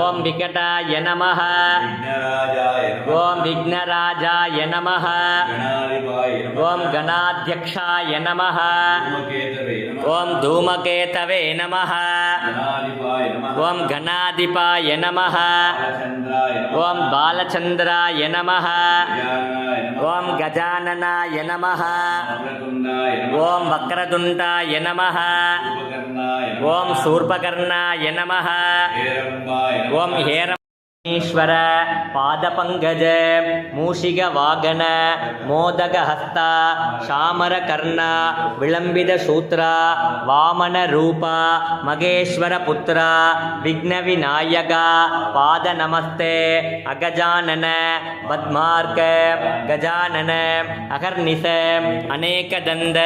ఓం వికటాయ నమ. ఓం విఘ్నరాజాయ నమ. ఓం గణాధ్యక్షాయ నమ. ఓం ధూమకేతవే నమ. ఓం గణాధిపాయ నమ. ఓం బాలచంద్రాయ నమ. ఓం గజాననాయ నమ. ఓం వక్రతుంటాయ నమ. ఓం శూర్పకర్ణాయ ஹிரண்ணாய நம ஓம் ஹேரம் ईश्वर पादपङ्गज मूषिकवागन मोदकहस्ता शामरकर्णा विलम्बितशूत्रा वामनरूपा मगेश्वरपुत्रा विघ्नविनायका पादनमस्ते अगजानन पद्मार्क गजानन अहर्निश अनेकदन्द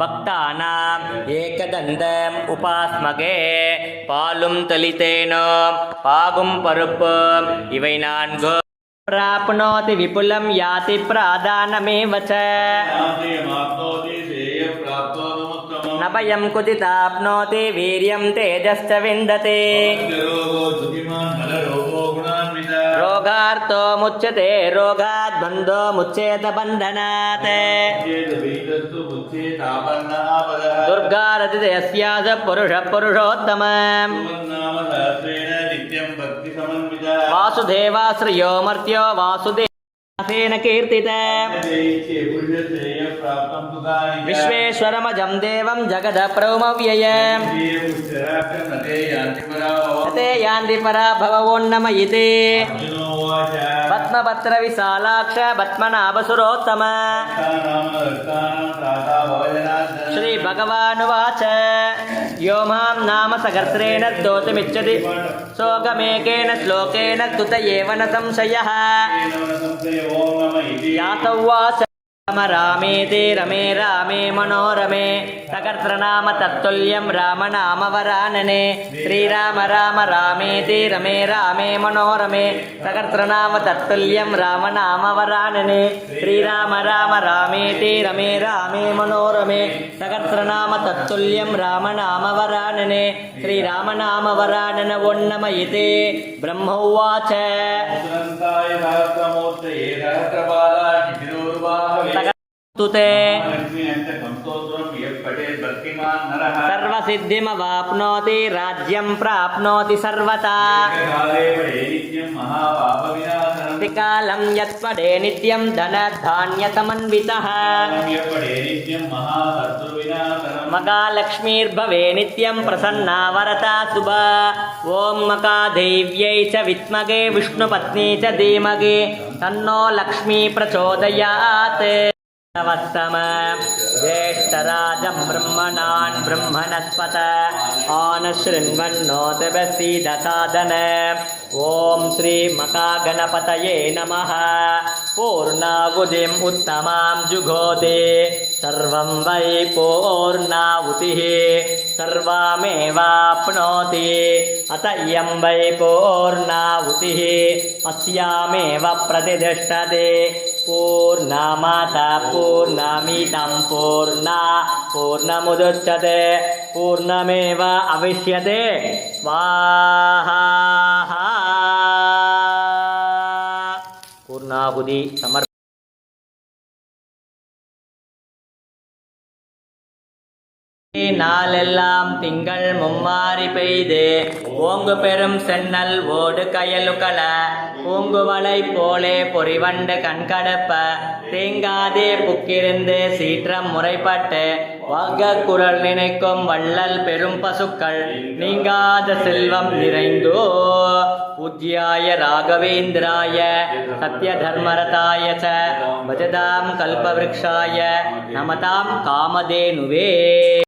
भक्तानाम् एकदन्दम् उपास्मगे पालुं तलितेन पागुं परुप्प இவை நான்கு प्राप्नोति विपुलं याति प्रादानमेव च न भयं कुदिताप्नोति वीर्यं तेजश्च विन्दते रोगार्तो मुच्यते रोगाद् बन्धो मुच्येत बन्धनात् दुर्गारतिदयस्यास पुरुष पुरुषोत्तम वासुदेवाश्रयो मर्त्यो वासुदेवेन विश्वेश्वरमजं देवं जगद प्रौमव्यय ते यान्ति पराभवोन्नम इति पद्मपत्रविशालाक्ष पद्मनाभसुरोत्तम। श्रीभगवानुवाच। यो मां नाम सगर्त्रेण दोतमिच्छति शोकमेकेन श्लोकेन कृत एव न संशयः यातौ वा రామ రామేదే రమే రామే మనోరమే సకర్తనామ తత్తుల్యం రామ నామ వరాననే. శ్రీరామ రామ రామేదే రమే రామే మనోరమే సకర్తనామ తత్తుల్యం రామ నామ వరాననే. శ్రీరామ రామ రామేదే రమే రామే మనోరమే సకర్తనామ తత్తుల్యం రామ నామ వరాననే. శ్రీరామ నామ వరానన ఉన్నమయితే బ్రహ్మోవాచ सर्वसिद्धिमवाप्नोति राज्यं प्राप्नोति सर्वथा कालं यत्पडे नित्यं धनधान्यतमन्वितः मकालक्ष्मीर्भवे नित्यं प्रसन्ना वरता शुभा ॐ मकादेव्यै च विद्मगे विष्णुपत्नी च धीमगे तन्नो लक्ष्मी प्रचोदयात् नवस्तम ज्येष्ठराजं ब्रह्मणान् ब्रह्मणस्पत आनशृण्वन्नोतबसीदसादन ॐ श्रीमकागणपतये नमः। पूर्णावुधिम् उत्तमां जुघोते सर्वं वै पूर्णाहुतिः। सर्वमेवाप्नोति। अत इयं वै पूर्णाहुतिः। अस्यामेव प्रतिष्ठते। पूर्णमाता पूर्णमिदं पूर्णा पूर्णमुदुच्यते। पूर्णमेव अविष्यते। स्वाहा ಆಹುದಿ ಸಮರ್ நாளெல்லாம் திங்கள் மும்மாறி பெய்து. ஓங்கு பெரும் சென்னல் ஓடு கயலுகள பூங்குவலை போலே பொறிவண்டு கண்கடப்ப தேங்காதே புக்கிருந்து சீற்றம் முறைப்பட்டு. வாக குரல் நினைக்கும் வள்ளல் பெரும் பசுக்கள். நீங்காத செல்வம் நிறைந்தோ. பூஜ்யாய ராகவேந்திராய. சத்ய தர்மரதாய ச பஜதாம் கல்பவ்ருக்ஷாய நமதாம் காமதேனுவே.